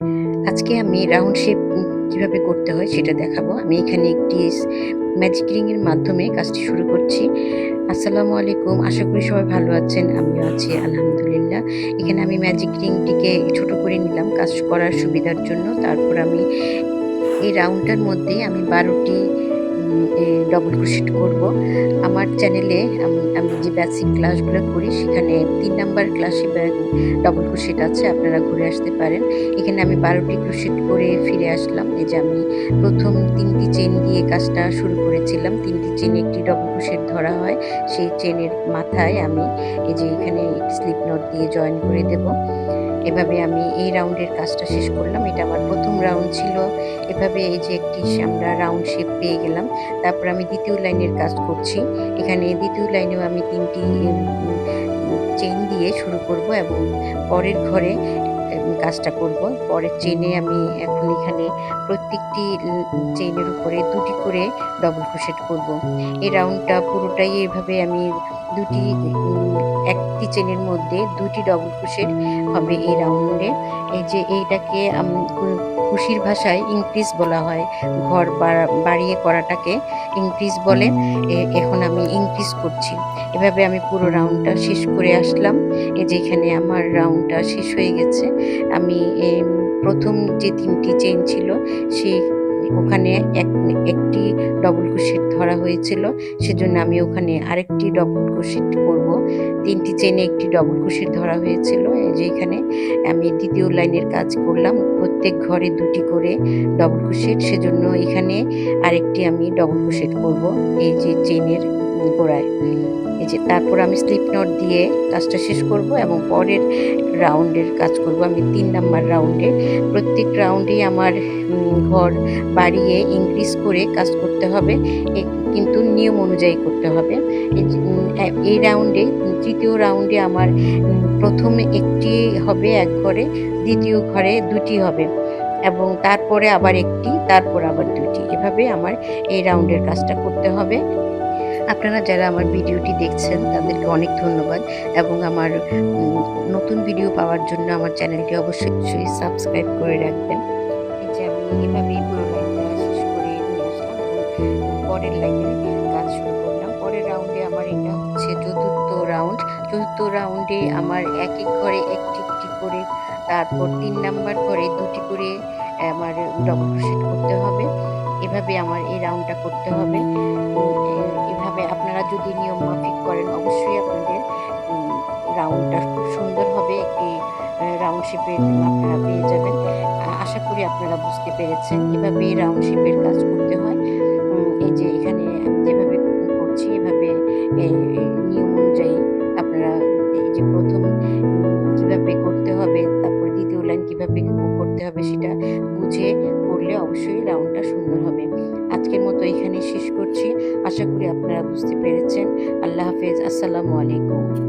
আজকে আমি round shape কীভাবে করতে হয় সেটা দেখাবো। আমি এখানে একটি ম্যাজিক রিংয়ের মাধ্যমে কাজটি শুরু করছি। আসসালামু আলাইকুম। আশা করি সবাই ভালো আছেন। আমিও আছি, আলহামদুলিল্লাহ। এখানে আমি ম্যাজিক রিংটিকে ছোট করে নিলাম কাজ করার সুবিধার জন্য। তারপর আমি এই রাউন্ডটার মধ্যে আমি ১২ টি উম এ ডবল ক্রোশেট করব। আমার চ্যানেলে আম যে বেসিক ক্লাসগুলো করি, সেখানে তিন নাম্বার ক্লাসে ডবল ক্রোশেট আছে। আপনারা ঘুরে আসতে পারেন। এখানে আমি ১২ টি ক্রোশেট করে ফিরে আসলাম। এই যে আমি প্রথম তিনটি চেন দিয়ে কাজটা শুরু করেছিলাম। তিনটি চেন একটি ডবল ক্রোশেট ধরা হয়। সেই চেনের মাথায় আমি এই যে এখানে স্লিপ নট দিয়ে জয়েন করে দেব। এভাবে আমি এই রাউন্ডের কাজটা শেষ করলাম। এটা আমার প্রথম রাউন্ড ছিল। এভাবে এই যে একটি আমরা রাউন্ড শেপ পেয়ে গেলাম। তারপর আমি দ্বিতীয় লাইনের কাজ করছি। এখানে দ্বিতীয় লাইনেও আমি ৩ টি উম উম, চেইন দিয়ে শুরু করব এবং পরের ঘরে কাজটা করব। পরের চেনে আমি এখন এখানে প্রত্যেকটি চেনের উপরে দুটি করে ডবল ক্রোশেট করব। এই রাউন্ডটা পুরোটাই এভাবে আমি দুটি একটি চেনের মধ্যে দুটি ডবল ক্রোশেট হবে এই রাউন্ডে। এই যে এইটাকে খুশির ভাষায় ইনক্রিজ বলা হয়। ঘর বাড়া বাড়িয়ে করাটাকে ইনক্রিজ বলে। এখন আমি ইনক্রিজ করছি। এভাবে আমি পুরো রাউন্ডটা শেষ করে আসলাম। এই যে এখানে আমার রাউন্ডটা শেষ হয়ে গেছে। আমি প্রথম যে ৩ টি চেইন ছিল সেই ওখানে এক, একটি ডবল ক্রোশেট ধরা হয়েছিল। সেজন্য আমি ওখানে আরেকটি ডবল ক্রোশেট করব। ৩ টি চেইনে একটি ডবল ক্রোশেট ধরা হয়েছিল। এই যে এখানে আমি ২য় লাইনের কাজ করলাম। প্রত্যেক ঘরে দুটি করে ডবল ক্রোশেট সেজন্য এখানে আরেকটি আমি ডবল ক্রোশেট করব। এই যে চেইনের গোড়ায়। এই যে তারপর আমি স্লিপ নট দিয়ে কাজটা শেষ করব এবং পরের রাউন্ডের কাজ করব আমি তিন নাম্বার রাউন্ডে। প্রত্যেক রাউন্ডেই আমার ঘর বাড়িয়ে ইনক্রিজ করে কাজ করতে হবে। কিন্তু নিয়ম অনুযায়ী করতে হবে। এই রাউন্ডে ৩য় রাউন্ডে আমার ১ম একটি হবে এক ঘরে, দ্বিতীয় ঘরে দুটি হবে এবং তারপরে আবার একটি তারপর আবার দুটি এভাবে আমার এই রাউন্ডের কাজটা করতে হবে। আপনারা যারা আমার ভিডিওটি দেখছেন তাদেরকে অনেক ধন্যবাদ এবং আমার নতুন ভিডিও পাওয়ার জন্য আমার চ্যানেলটি অবশ্যই, সাবস্ক্রাইব করে রাখবেন। এই যে আমি এভাবেই পুরো লাইনটা শেষ করে নিয়ে আসলাম এবং পরের লাইনের কাজ শুরু করলাম। পরের রাউন্ডে আমার এটা হচ্ছে চতুর্থ রাউন্ড। ৪র্থ রাউন্ডে আমার এক, এক ঘরে একটি, একটি করে তারপর তিন নাম্বার ঘরে দুটি করে আমার ডবল ক্রোশেট করতে হবে। এভাবে আমার এই রাউন্ডটা করতে হবে। এভাবে আপনারা যদি নিয়ম মাফিক করেন অবশ্যই আপনাদের রাউন্ডটা খুব সুন্দর হবে। একটি রাউন্ড শেপের আপনারা পেয়ে যাবেন। আশা করি আপনারা বুঝতে পেরেছেন। এভাবেই রাউন্ড শেপের কাজ করতে হয়। এই যে এখানে আমি যেভাবে করছি এভাবে নিয়ম অনুযায়ী আপনারা এই যে ১ম উম কীভাবে করতে হবে, তারপরে দ্বিতীয় লাইন কীভাবে করতে হবে সেটা আশা করি আপনারা বুঝতে পেরেছেন। আল্লাহ হাফেজ। আসসালামু আলাইকুম।